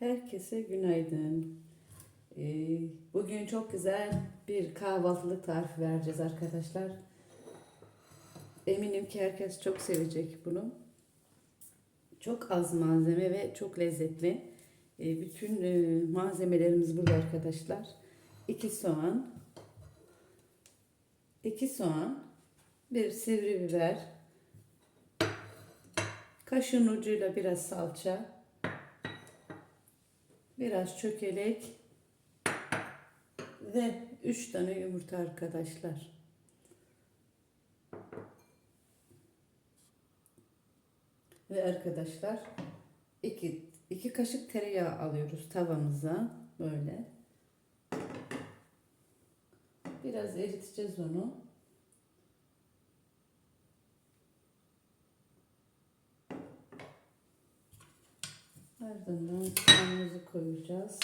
Herkese günaydın. Ee, bugün çok güzel bir kahvaltılık tarifi vereceğiz arkadaşlar. Eminim ki herkes çok sevecek bunu. Çok az malzeme ve çok lezzetli. Ee, bütün e, malzemelerimiz burada arkadaşlar. 2 soğan, 2 soğan, bir sivri biber, kaşın ucuyla biraz salça, biraz çökelek ve 3 tane yumurta arkadaşlar. Ve arkadaşlar 2 2 kaşık tereyağı alıyoruz tavamıza böyle. Biraz eriteceğiz onu. Ardından soğanımızı koyacağız.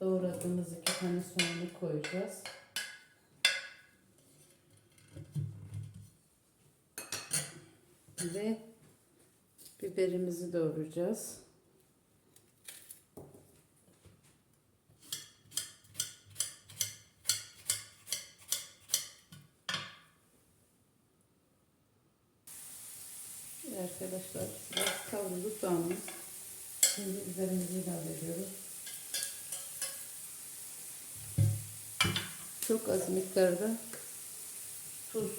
Doğradığımız iki tane soğanı koyacağız. Ve biberimizi doğrayacağız. Arkadaşlar biraz kavruldu soğanımız. Şimdi biberimizi ilave ediyoruz. Çok az miktarda tuz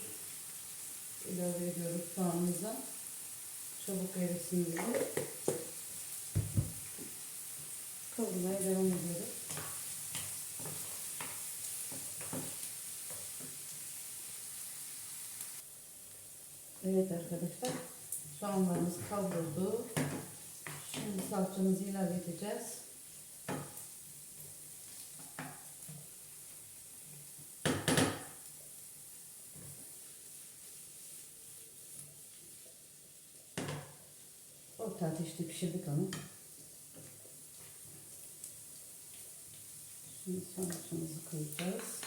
ilave ediyoruz soğanımıza. Çabuk erisin diye. Kavurmaya devam ediyoruz. Evet arkadaşlar. Soğanlarımız kavruldu. Şimdi salçamızı ilave edeceğiz. Orta ateşte pişirdik onu. Şimdi salçamızı koyacağız.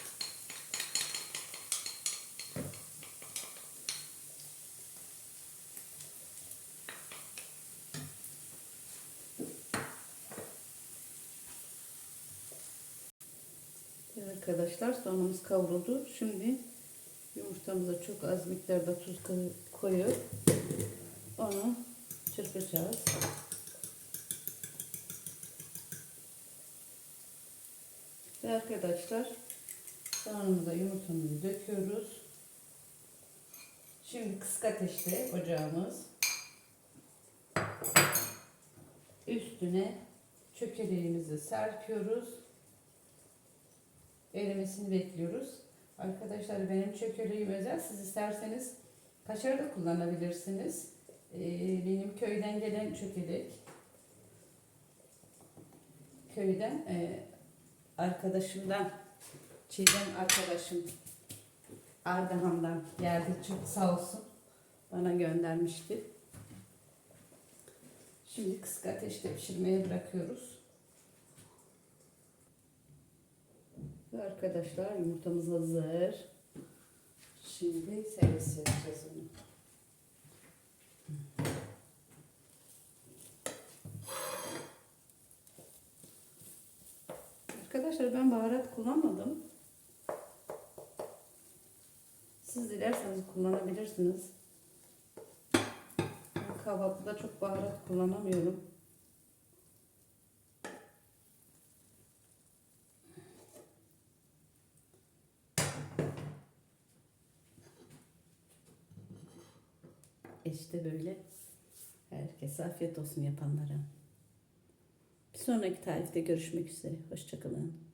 Evet arkadaşlar soğanımız kavruldu. Şimdi yumurtamıza çok az miktarda tuz koy- koyup onu çırpacağız. Ve arkadaşlar soğanımıza yumurtamızı döküyoruz. Şimdi kısık ateşte ocağımız. Üstüne çökeleğimizi serpiyoruz. Erimesini bekliyoruz. Arkadaşlar benim çökeleğim özel. Siz isterseniz kaşar da kullanabilirsiniz. Ee, benim köyden gelen çökelek. Köyden e, arkadaşımdan Çiğdem arkadaşım Ardahan'dan geldi. Çok sağ olsun. Bana göndermişti. Şimdi kısık ateşte pişirmeye bırakıyoruz. Arkadaşlar yumurtamız hazır. Şimdi servis edeceğiz onu. Arkadaşlar ben baharat kullanmadım. Siz dilerseniz kullanabilirsiniz. Kahvaltıda çok baharat kullanamıyorum. İşte böyle. Herkese afiyet olsun yapanlara. Bir sonraki tarifte görüşmek üzere. Hoşçakalın.